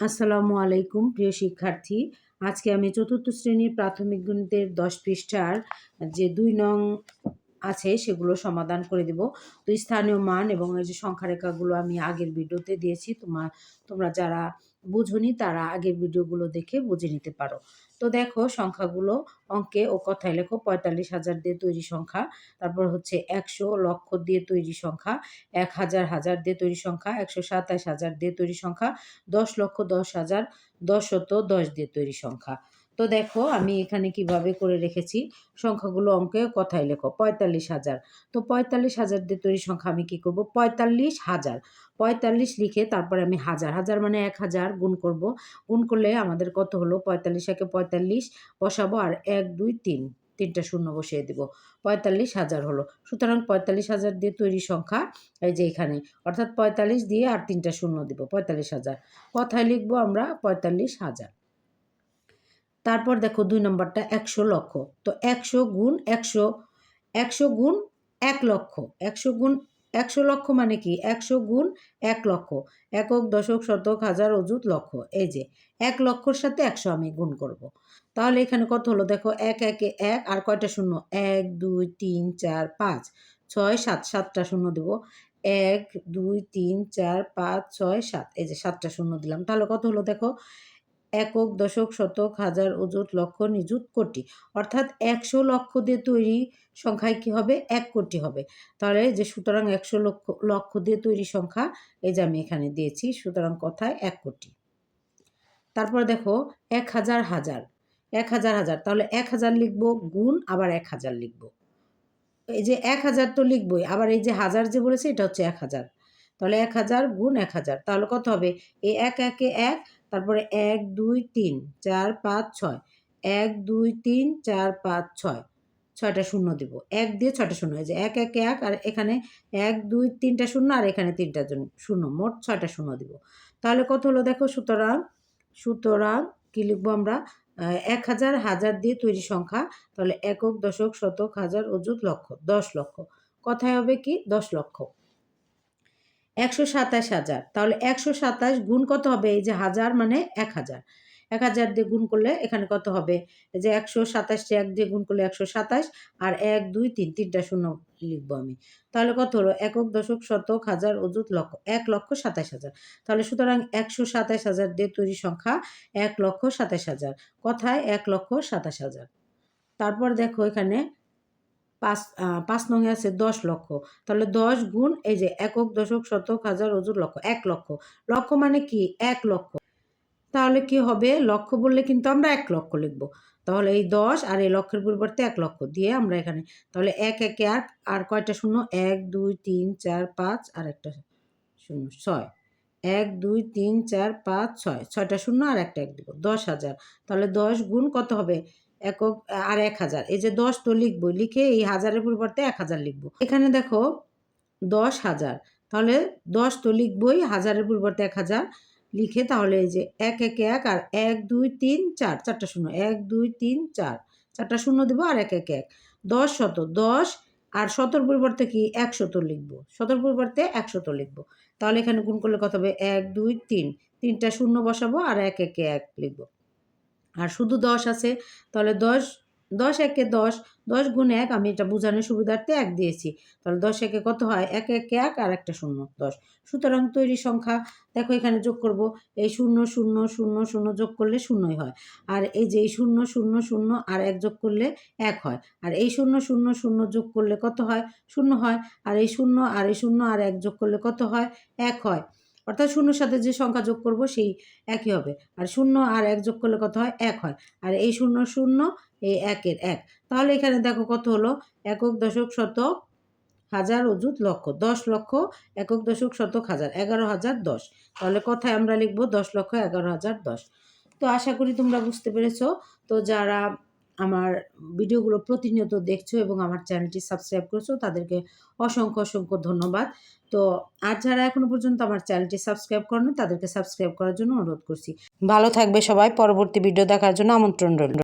আসসালামু আলাইকুম, প্রিয় শিক্ষার্থী। আজকে আমি চতুর্থ শ্রেণির প্রাথমিক গণিতের দশ পৃষ্ঠার যে দুই নং আছে, সেগুলো সমাধান করে দেব। তো স্থানীয় মান এবং এই যে সংখ্যা রেখাগুলো আমি আগের ভিডিওতে দিয়েছি তোমার তোমরা যারা বুঝনি, তারা আগের ভিডিওগুলো দেখে বুঝে নিতে পারো। তো দেখো, সংখ্যাগুলো, অঙ্কে ও কথায় লেখো, পঁয়তাল্লিশ হাজার দিয়ে তৈরি সংখ্যা, তারপর হচ্ছে একশো লক্ষ দিয়ে তৈরি সংখ্যা, এক হাজার হাজার দিয়ে তৈরি সংখ্যা, একশো সাতাশ হাজার দিয়ে তৈরি সংখ্যা, দশ লক্ষ দশ হাজার দশ শত দশ দিয়ে তৈরি সংখ্যা। তো দেখো আমি এখানে কীভাবে করে রেখেছি? সংখ্যাগুলো অঙ্কে কথায় লেখো, পঁয়তাল্লিশ হাজার। তো পঁয়তাল্লিশ হাজার দিয়ে তৈরি সংখ্যা আমি কি করব? পঁয়তাল্লিশ হাজার। পঁয়তাল্লিশ লিখে তারপরে আমি হাজার হাজার মানে এক হাজার গুণ করব। গুণ করলে আমাদের কত হলো? পঁয়তাল্লিশ একে পঁয়তাল্লিশ বসাবো আর এক, দুই, তিন, তিনটা শূন্য বসিয়ে দেব। পঁয়তাল্লিশ হাজার হলো। সুতরাং পঁয়তাল্লিশ হাজার দিয়ে তৈরি সংখ্যা এই যে এখানে, অর্থাৎ পঁয়তাল্লিশ দিয়ে আর তিনটা শূন্য দিব, পঁয়তাল্লিশ হাজার। কথায় লিখব আমরা পঁয়তাল্লিশ হাজার। তারপর দেখো দুই নম্বরটা একশো লক্ষ। তো একশো গুণ একশো একশো গুণ এক লক্ষ। একশো গুণ একশো লক্ষ মানে কি? একশো গুণ এক লক্ষ। একক, দশক, শতক, হাজার, অযুত, লক্ষ। এই যে, এক লক্ষর সাথে একশো আমি গুণ করব। তাহলে এখানে কত হলো? দেখো এক, একে এক, আর কয়টা শূন্য? এক, দুই, তিন, চার, পাঁচ। ছয়, সাত, সাতটা শূন্য দেবো। এক, দুই, তিন, চার, পাঁচ, ছয়, সাত। এই যে, সাতটা শূন্য দিলাম। তাহলে কত হলো? দেখো একক, দশক, শতক, হাজার অযুত লক্ষ, নিযুত, কোটি। অর্থাৎ একশো লক্ষ দিয়ে তৈরি সংখ্যায় কি হবে? এক কোটি হবে। তাহলে যে সুতরাং একশো লক্ষ লক্ষ দিয়ে তৈরি সংখ্যা, এই যে আমি এখানে দিয়েছি, সুতরাং কথায় এক কোটি। তারপর দেখো, এক হাজার হাজার। এক হাজার হাজার, তাহলে এক হাজার লিখব গুণ, আবার এক হাজার লিখব। এই যে এক হাজার তো লিখবই, আবার এই যে হাজার যে বলেছে, এটা হচ্ছে এক হাজার। তাহলে এক হাজার গুণ এক হাজার, তাহলে কত হবে? এই এক, একে এক তারপরে এক, দুই, তিন, চার, পাঁচ, ছয়। এক, দুই, তিন, চার, পাঁচ, ছয়। ছয়টা শূন্য দিব। এক দিয়ে ছয়টা শূন্য হয়েছে এক এক এক, আর এখানে এক, দুই, তিনটা শূন্য, আর এখানে তিনটা শূন্য। মোট ছয়টা শূন্য দিব। তাহলে কত হলো দেখো? সুতরাং সুতরাং কী লিখব আমরা? এক হাজার হাজার দিয়ে তৈরি সংখ্যা। তাহলে একক, দশক, শতক, হাজার, অযুত লক্ষ। দশ লক্ষ। কথায় হবে কি? দশ লক্ষ। একশো সাতাশ হাজার। তাহলে একশো সাতাশ গুণ কত হবে? এই যে হাজার মানে এক হাজার। এক হাজার দিয়ে গুণ করলে এখানে কত হবে? এই যে একশো সাতাশটি এক দিয়ে গুণ করলে একশো সাতাশ আর এক, দুই, তিন, তিনটা শূন্য লিখব আমি। তাহলে কত হলো? একক দশক শতক হাজার অযুত লক্ষ, এক লক্ষ সাতাশ হাজার। তাহলে সুতরাং একশো সাতাশ হাজার দিয়ে তৈরি সংখ্যা এক লক্ষ সাতাশ হাজার। কথায় এক লক্ষ সাতাশ হাজার। তারপর দেখো এখানে পাঁচ পাঁচ নঙে আছে দশ লক্ষ। তাহলে দশ গুণ এই যে একক দশক শতক হাজার অজুর লক্ষ, এক লক্ষ। লক্ষ মানে কি? এক লক্ষ। তাহলে কি হবে? লক্ষ বললে কিন্তু আমরা এক লক্ষ লিখব। তাহলে এই দশ আর এই লক্ষের পরিবর্তে এক লক্ষ দিয়ে আমরা এখানে, তাহলে এক, একে এক আর কয়টা শূন্য? এক, দুই, তিন, চার, পাঁচ আর একটা শূন্য, ছয়। এক, দুই, তিন, চার, পাঁচ, ছয়। ছয়টা শূন্য আর একটা এক দিব। দশ হাজার। তাহলে দশ গুণ কত হবে? একক, আর এক হাজার। এই যে দশ তো লিখব লিখে এই হাজারের পরিবর্তে এক হাজার লিখব। এখানে দেখো দশ হাজার। তাহলে দশ তো লিখবই, হাজারের পরিবর্তে এক হাজার। লিখে তাহলে এই যে এক এক এক আর এক, দুই, তিন, চার। চারটা শূন্য। এক, দুই, তিন, চার। চারটা শূন্য দেবো আর এক এক এক। দশ শত। দশ আর শতর পরিবর্তে কি? একশত লিখব। শতর পরিবর্তে একশত লিখব। তাহলে এখানে গুণ করলে কত হবে? এক, দুই, তিন। তিনটা শূন্য বসাবো আর এক, একে এক লিখব। আর শুধু দশ আছে, তাহলে দশ দশ একে দশ দশ গুণ এক, আমি এটা বোঝানোর সুবিধার্থে এক দিয়েছি। তাহলে দশ একে কত হয়? এক এক এক আর একটা শূন্য, দশ। সুতরাং তৈরি সংখ্যা, দেখো এখানে যোগ করব। এই শূন্য শূন্য শূন্য শূন্য যোগ করলে শূন্যই হয়। আর এই যে এই শূন্য শূন্য শূন্য আর এক যোগ করলে এক হয়। আর এই শূন্য শূন্য শূন্য যোগ করলে কত হয়? শূন্য হয়। আর এই শূন্য, আর এই শূন্য, আর এক যোগ করলে কত হয়? এক হয়। অর্থাৎ শূন্যর সাথে যে সংখ্যা যোগ করব সেই একই হবে। আর শূন্য আর এক যোগ করলে কত হয়? এক হয়। আর এই শূন্য শূন্য, এই একের এক। তাহলে এখানে দেখো কত হলো? একক দশক শতক হাজার অযুত লক্ষ। দশ লক্ষ একক দশক শতক হাজার। এগারো হাজার দশ। তাহলে কথায় আমরা লিখব দশ লক্ষ এগারো হাজার দশ। তো আশা করি তোমরা বুঝতে পেরেছ। তো যারা আমার ভিডিওগুলো প্রতিনিয়ত দেখছ এবং আমার চ্যানেলটি সাবস্ক্রাইব করছ, তাদেরকে অসংখ্য অসংখ্য ধন্যবাদ। তো আর যারা এখনও পর্যন্ত আমার চ্যানেলটি সাবস্ক্রাইব করেনি, তাদেরকে সাবস্ক্রাইব করার জন্য অনুরোধ করছি। ভালো থাকবে সবাই, পরবর্তী ভিডিও দেখার জন্য আমন্ত্রণ রইল।